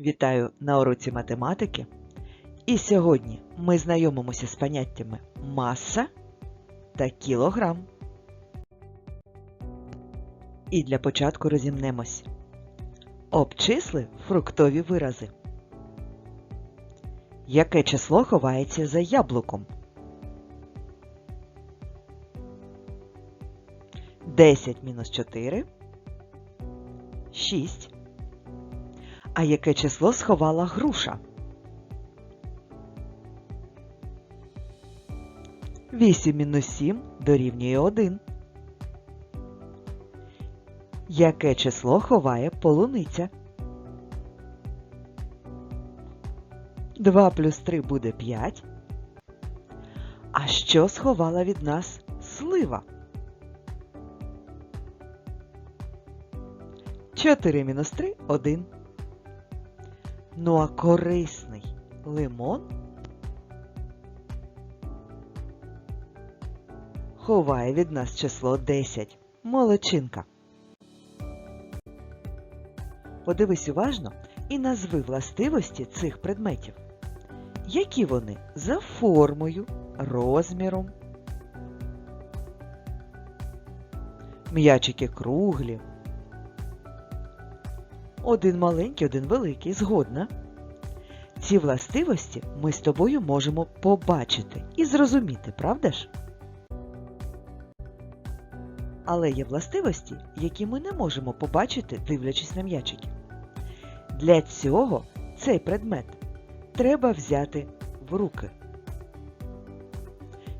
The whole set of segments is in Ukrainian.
Вітаю на уроці математики. І сьогодні ми знайомимося з поняттями маса та кілограм. І для початку розімнемось. Обчисли фруктові вирази. Яке число ховається за яблуком? 10 мінус 4 – 6. А яке число сховала груша? 8 мінус 7 дорівнює 1. Яке число ховає полуниця? 2 плюс 3 буде 5. А що сховала від нас слива? 4 мінус 3 – 1. Ну а корисний лимон ховає від нас число 10. Молодчинка. Подивись уважно і назви властивості цих предметів. Які вони за формою, розміром? М'ячики круглі. Один маленький, один великий, згодна. Ці властивості ми з тобою можемо побачити і зрозуміти, правда ж? Але є властивості, які ми не можемо побачити, дивлячись на м'ячики. Для цього цей предмет треба взяти в руки.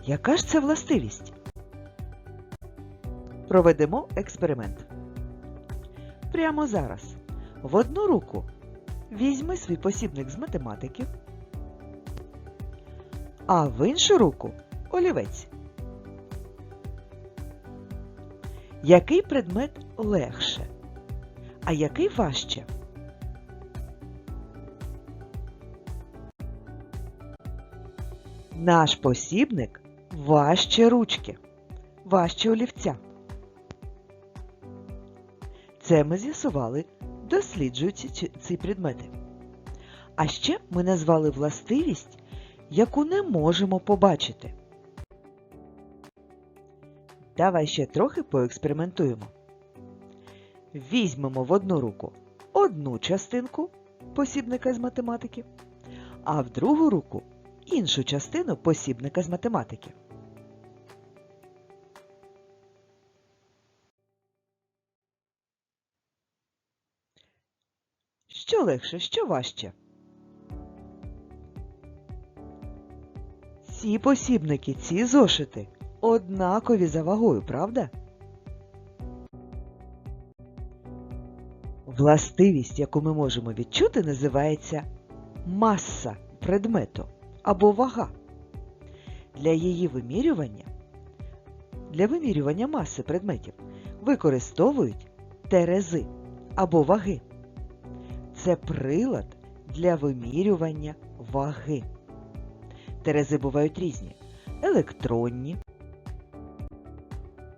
Яка ж це властивість? Проведемо експеримент. Прямо зараз. В одну руку візьми свій посібник з математики, а в іншу руку олівець. Який предмет легше, а який важче? Наш посібник важче ручки, важче олівця. Це ми з'ясували, досліджуючи ці- предмети. А ще ми назвали властивість, яку не можемо побачити. Давай ще трохи поекспериментуємо. Візьмемо в одну руку одну частинку посібника з математики, а в другу руку іншу частину посібника з математики. Що легше, що важче? Ці посібники, ці зошити однакові за вагою, правда? Властивість, яку ми можемо відчути, називається маса предмету або вага. Для її вимірювання, для вимірювання маси предметів використовують терези або ваги. Це прилад для вимірювання ваги. Терези бувають різні електронні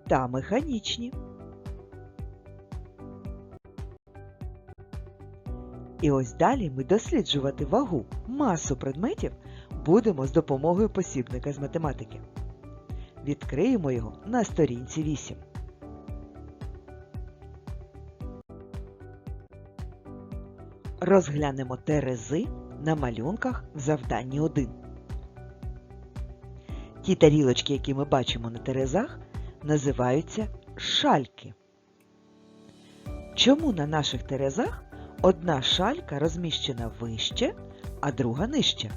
та механічні. І ось далі ми досліджувати вагу, масу предметів будемо з допомогою посібника з математики. Відкриємо його на сторінці 8. Розглянемо терези на малюнках в завданні 1. Ті тарілочки, які ми бачимо на терезах, називаються шальки. Чому на наших терезах одна шалька розміщена вище, а друга нижче?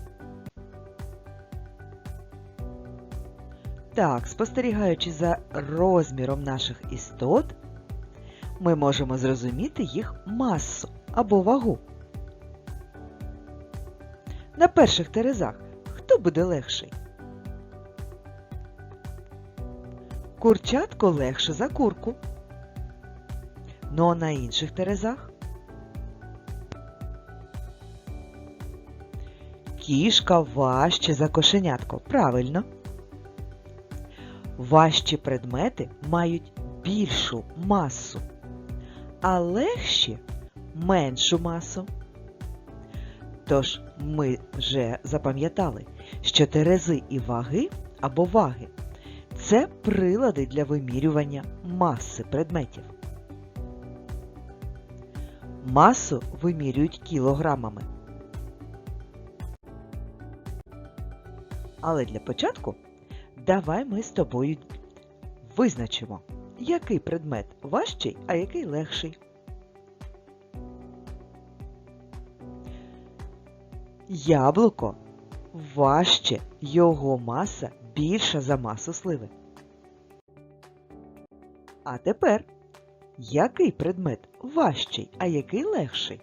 Так, спостерігаючи за розміром наших істот, ми можемо зрозуміти їх масу або вагу. На перших терезах хто буде легший? Курчатко легше за курку. Ну а на інших терезах? Кішка важче за кошенятко. Правильно. Важчі предмети мають більшу масу, а легші меншу масу. Тож ми вже запам'ятали, що терези і ваги або ваги це прилади для вимірювання маси предметів. Масу вимірюють кілограмами. Але для початку давай ми з тобою визначимо, який предмет важчий, а який легший. Яблуко важче, його маса більша за масу сливи. А тепер, який предмет важчий, а який легший?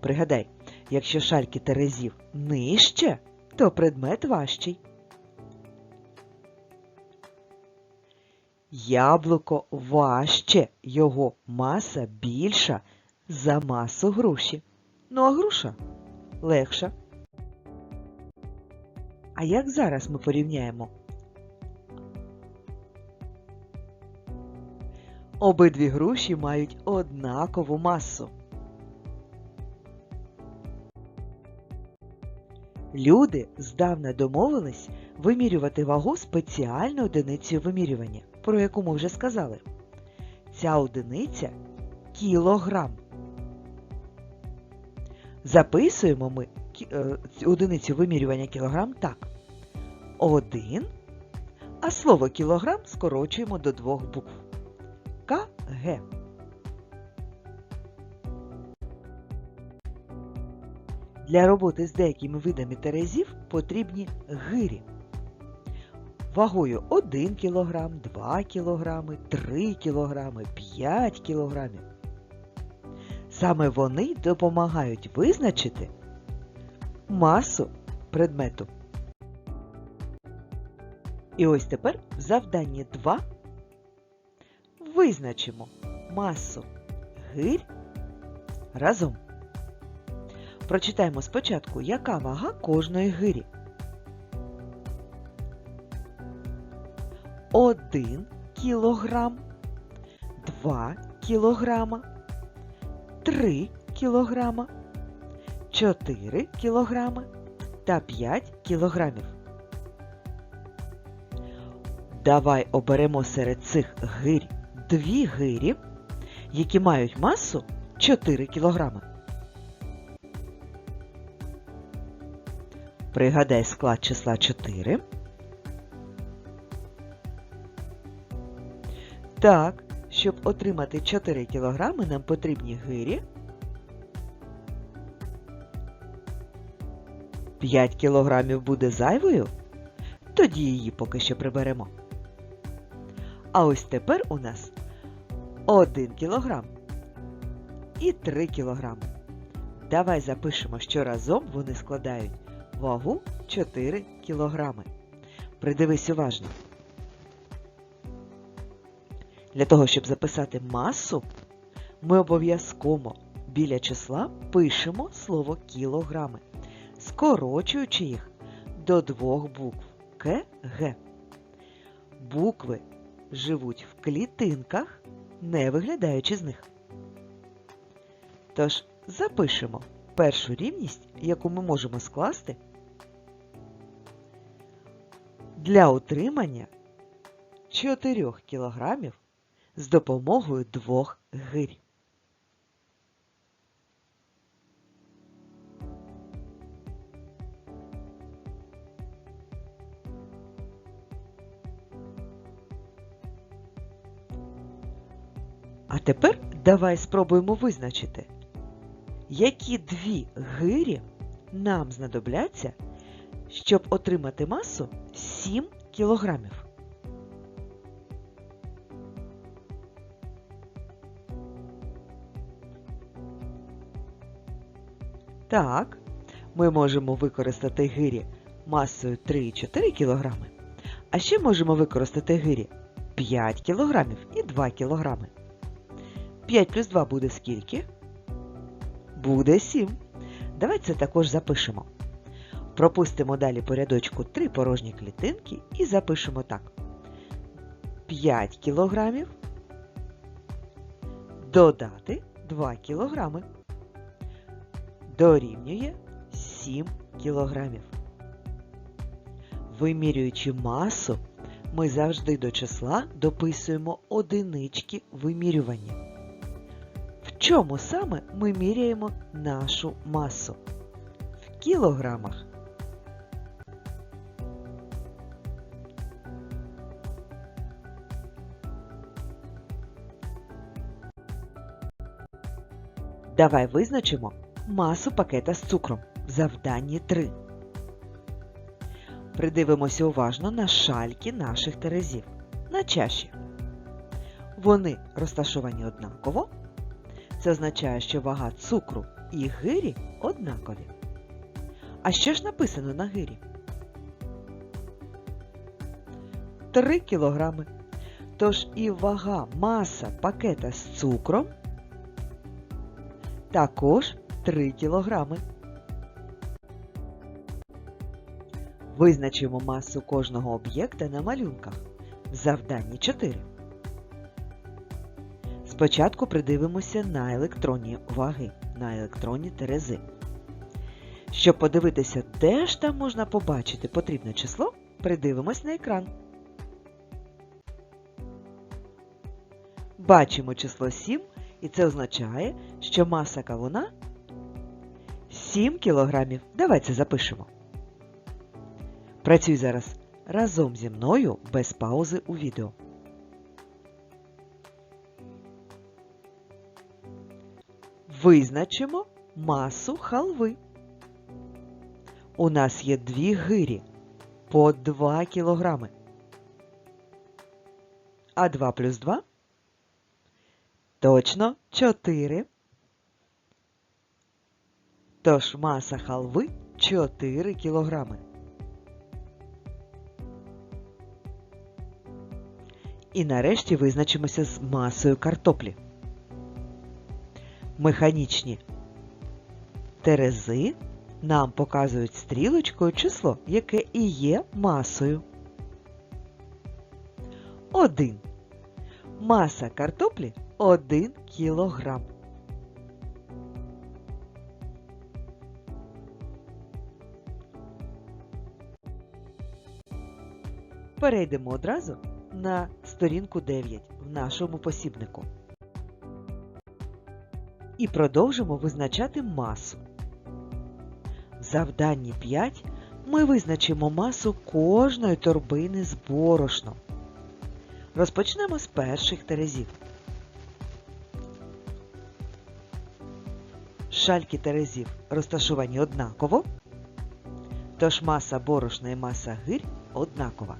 Пригадай, якщо шальки терезів нижче, то предмет важчий. Яблуко важче, його маса більша за масу груші. Ну а груша легша. А як зараз ми порівняємо? Обидві груші мають однакову масу. Люди здавна домовились вимірювати вагу спеціальною одиницею вимірювання, про яку ми вже сказали. Ця одиниця кілограм. Записуємо ми е, одиницю вимірювання кілограм так. Один, а слово кілограм скорочуємо до двох букв. КГ. Для роботи з деякими видами терезів потрібні гирі. Вагою 1 кг, 2 кг, 3 кг, 5 кг. Саме вони допомагають визначити масу предмету. І ось тепер в завданні 2 визначимо масу гирь разом. Прочитаємо спочатку, яка вага кожної гирі. 1 кілограм, 2 кілограма, 3 кілограма, 4 кілограми та 5 кілограмів. Давай оберемо серед цих гирь дві гирі, які мають масу 4 кілограми. Пригадай склад числа 4. Так, щоб отримати 4 кілограми, нам потрібні гирі. 5 кілограмів буде зайвою, тоді її поки що приберемо. А ось тепер у нас 1 кілограм і 3 кілограми. Давай запишемо, що разом вони складають вагу 4 кілограми. Придивись уважно. Для того, щоб записати масу, ми обов'язково біля числа пишемо слово кілограми, скорочуючи їх до двох букв К, Г. Букви живуть в клітинках, не виглядаючи з них. Тож запишемо першу рівність, яку ми можемо скласти для утримання 4 кілограмів з допомогою двох гирь. А тепер давай спробуємо визначити, які дві гирі нам знадобляться, щоб отримати масу 7 кілограмів. Так, ми можемо використати гирі масою 3,4 кг, а ще можемо використати гирі 5 кг і 2 кг. 5 плюс 2 буде скільки? Буде 7. Давай це також запишемо. Пропустимо далі по рядочку 3 порожні клітинки і запишемо так. 5 кілограмів додати 2 кілограми. Дорівнює 7 кілограмів. Вимірюючи масу, ми завжди до числа дописуємо одинички вимірювання. В чому саме ми міряємо нашу масу? В кілограмах. Давай визначимо масу пакета з цукром в завданні 3. Придивимося уважно на шальки наших терезів на чаші. Вони розташовані однаково. Це означає, що вага цукру і гирі однакові. А що ж написано на гирі? 3 кілограми. Тож і вага маса пакета з цукром також 3 кілограми. Визначимо масу кожного об'єкта на малюнках. В завданні 4. Спочатку придивимося на електронні ваги, на електронні терези. Щоб подивитися, де ж там можна побачити потрібне число, придивимось на екран. Бачимо число 7, і це означає, що маса кавуна 7 кілограмів. Давай це запишемо. Працюй зараз разом зі мною без паузи у відео. Визначимо масу халви. У нас є дві гирі по 2 кілограми. А 2 плюс 2? Точно 4. Тож маса халви 4 кілограми. І нарешті визначимося з масою картоплі. Механічні терези нам показують стрілочкою число, яке і є масою. 1. Маса картоплі 1 кілограм. Перейдемо одразу на сторінку 9 в нашому посібнику. І продовжимо визначати масу. В завданні 5 ми визначимо масу кожної торбини з борошном. Розпочнемо з перших терезів. Шальки терезів розташовані однаково, тож маса борошна і маса гирь однакова.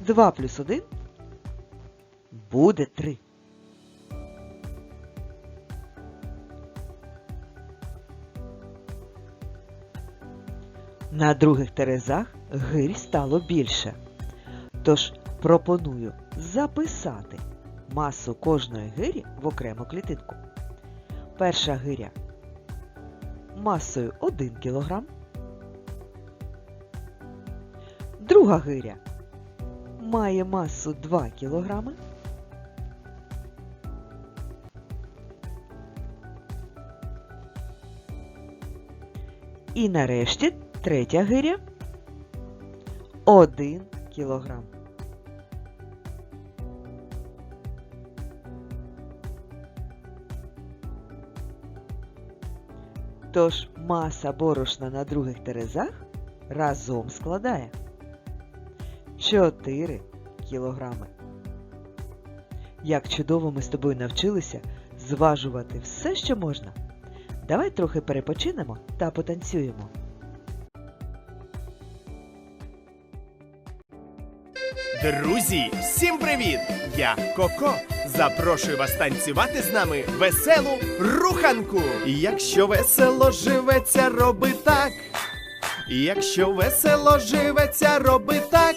2 плюс 1 буде 3. На других терезах гирь стало більше. Тож пропоную записати масу кожної гирі в окрему клітинку. Перша гиря масою 1 кг. Друга гиря має масу 2 кг. І нарешті третя гиря 1 кг. Тож маса борошна на других терезах разом складає 4 кілограми. Як чудово ми з тобою навчилися зважувати все, що можна. Давай трохи перепочинемо та потанцюємо. Друзі, всім привіт! Я Коко. Запрошую вас танцювати з нами веселу руханку. Якщо весело живеться, роби так. Якщо весело живеться, роби так.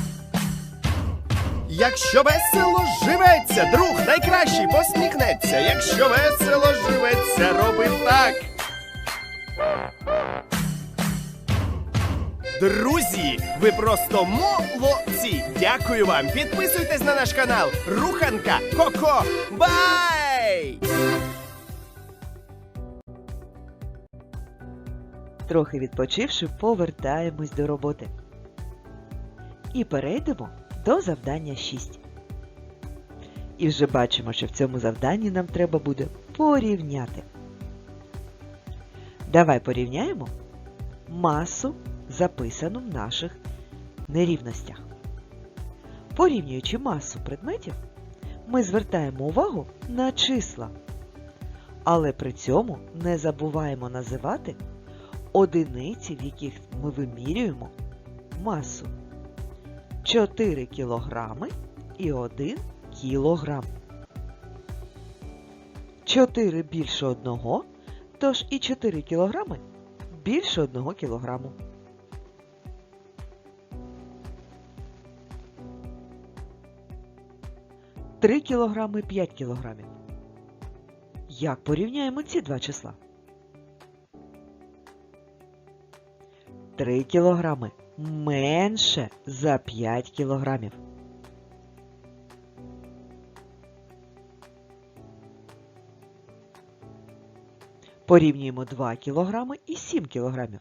Якщо весело живеться, друг найкращий посміхнеться. Якщо весело живеться, роби так. Друзі, ви просто молодці! Дякую вам! Підписуйтесь на наш канал Руханка Коко. Бай! Трохи відпочивши, повертаємось до роботи. І перейдемо до завдання 6. І вже бачимо, що в цьому завданні нам треба буде порівняти. Давай порівняємо масу, записану в наших нерівностях. Порівнюючи масу предметів, ми звертаємо увагу на числа, але при цьому не забуваємо називати одиниці, в яких ми вимірюємо масу. 4 кілограми і 1 кілограм. 4 більше одного, тож і 4 кілограми більше 1 кілограму. Три кілограми 5 кілограмів. Як порівняємо ці два числа? 3 кілограми менше за 5 кілограмів. Порівнюємо 2 кілограми і 7 кілограмів.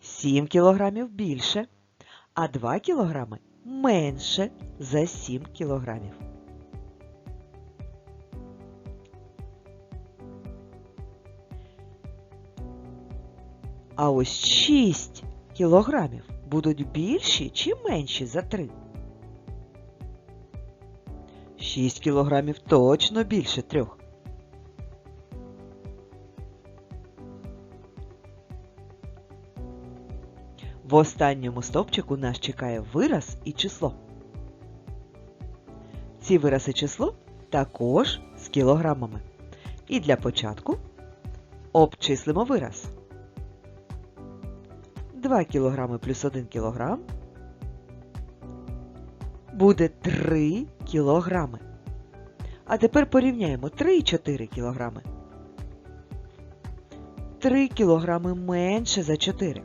7 кілограмів більше, а 2 кілограми менше за 7 кілограмів. А ось 6 кілограмів будуть більші чи менші за 3? 6 кілограмів точно більше 3. В останньому стовпчику нас чекає вираз і число. Ці вираз і число також з кілограмами. І для початку обчислимо вираз. 2 кг плюс 1 кг буде 3 кг. А тепер порівняємо 3 і 4 кг. 3 кг менше за 4.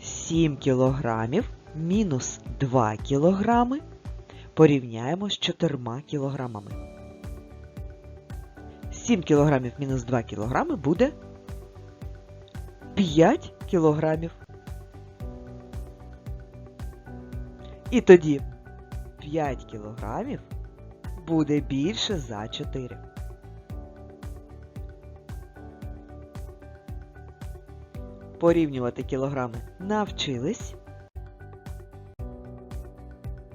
Сім кілограмів мінус 2 кілограми порівняємо з 4 кілограмами. 7 кілограмів мінус 2 кілограми буде 5 кілограмів. І тоді 5 кілограмів буде більше за 4. Порівнювати кілограми навчились.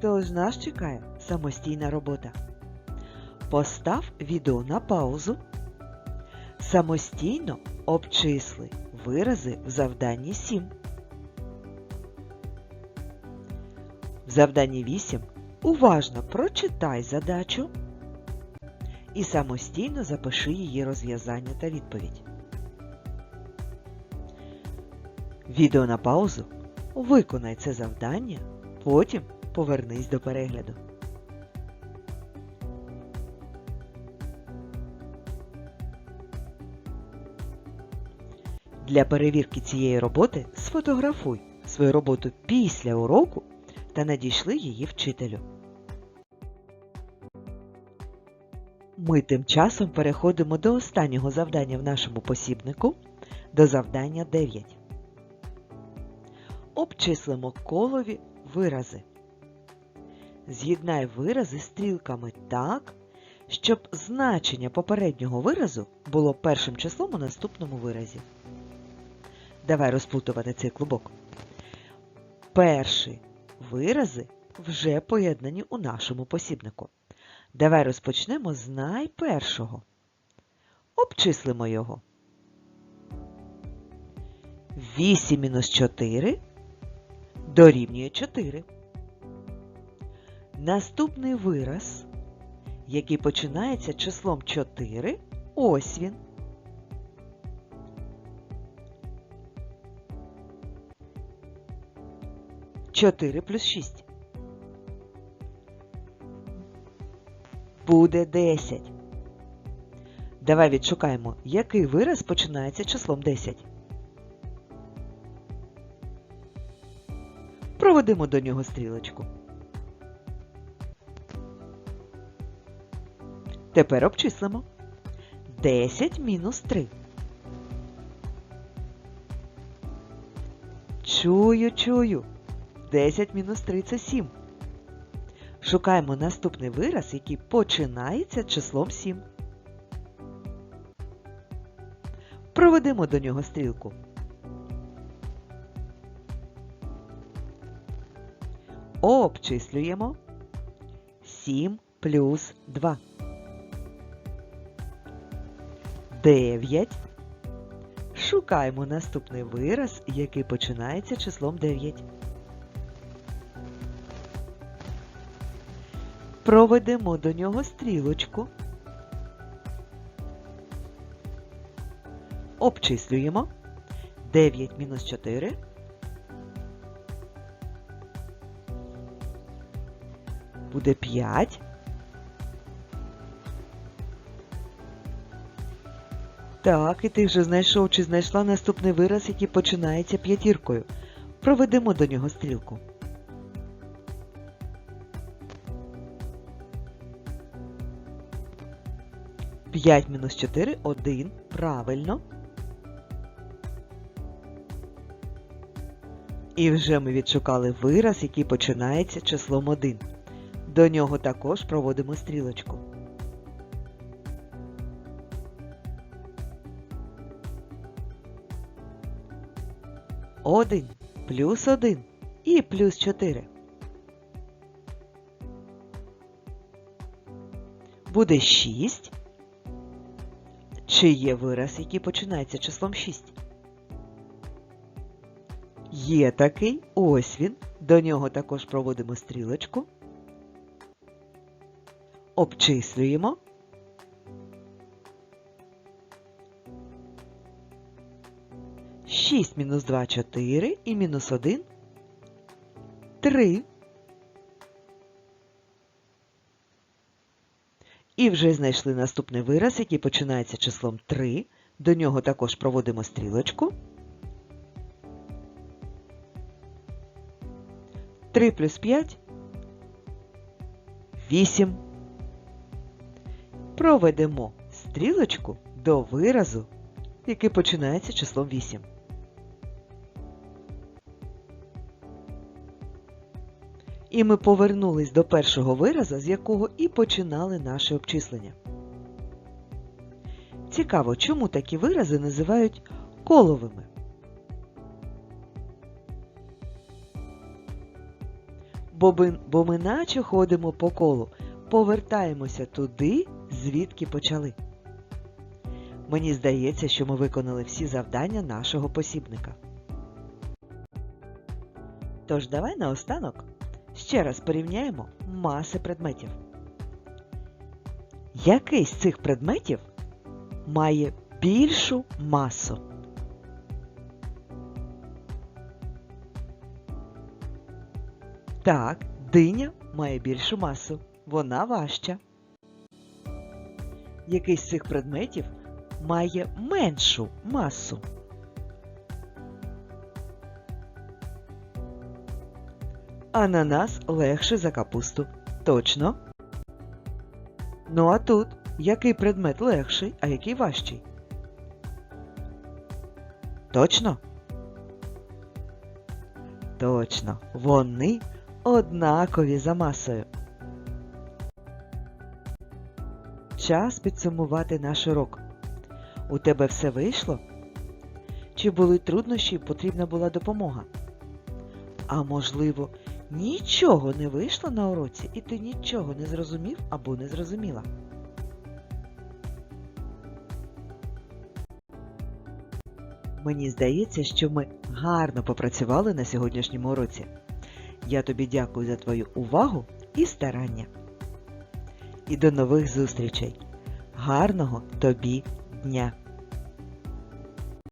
Тож нас чекає самостійна робота. Постав відео на паузу. Самостійно обчисли вирази в завданні 7. В завданні 8 уважно прочитай задачу і самостійно запиши її розв'язання та відповідь. Відео на паузу. Виконай це завдання, потім повернись до перегляду. Для перевірки цієї роботи сфотографуй свою роботу після уроку та надійшли її вчителю. Ми тим часом переходимо до останнього завдання в нашому посібнику, до завдання 9. Обчислимо колові вирази. З'єднай вирази стрілками так, щоб значення попереднього виразу було першим числом у наступному виразі. Давай розплутувати цей клубок. Перші вирази вже поєднані у нашому посібнику. Давай розпочнемо з найпершого. Обчислимо його. 8 мінус 4 дорівнює 4. Наступний вираз, який починається числом 4, ось він. Чотири плюс шість. Буде 10. Давай відшукаємо, який вираз починається числом 10. Проведемо до нього стрілочку. Тепер обчислимо. 10 мінус 3. Чую, чую. 10 мінус 3 це 7. Шукаємо наступний вираз, який починається числом 7. Проведемо до нього стрілку. Обчислюємо 7 плюс 2. 9. Шукаємо наступний вираз, який починається числом 9. Проведемо до нього стрілочку. Обчислюємо 9 мінус 4. Буде 5. Так, і ти вже знайшов чи знайшла наступний вираз, який починається п'ятіркою. Проведемо до нього стрілку. 5 мінус 4 – 1. Правильно. І вже ми відшукали вираз, який починається числом 1. До нього також проводимо стрілочку. Один плюс 1 і плюс 4. Буде 6. Чи є вираз, який починається числом 6? Є такий, ось він. До нього також проводимо стрілочку. Обчислюємо. Шість мінус 2 – 4 і мінус 1 – 3. І вже знайшли наступний вираз, який починається числом 3. До нього також проводимо стрілочку. 3 плюс 5 – 8. Проведемо стрілочку до виразу, який починається числом 8. І ми повернулись до першого виразу, з якого і починали наше обчислення. Цікаво, чому такі вирази називають коловими? Бо бо ми наче ходимо по колу, повертаємося туди, звідки почали. Мені здається, що ми виконали всі завдання нашого посібника. Тож давай наостанок Ще раз порівняємо маси предметів. Який з цих предметів має більшу масу? Так, диня має більшу масу. Вона важча. Який з цих предметів має меншу масу? Ананас легший за капусту. Точно. Ну а тут який предмет легший, а який важчий? Точно? Точно, вони однакові за масою. Час підсумувати наш урок. У тебе все вийшло? Чи були труднощі потрібна була допомога? А можливо, нічого не вийшло на уроці і ти нічого не зрозумів або не зрозуміла? Мені здається, що ми гарно попрацювали на сьогоднішньому уроці. Я тобі дякую за твою увагу і старання. І до нових зустрічей. Гарного тобі дня!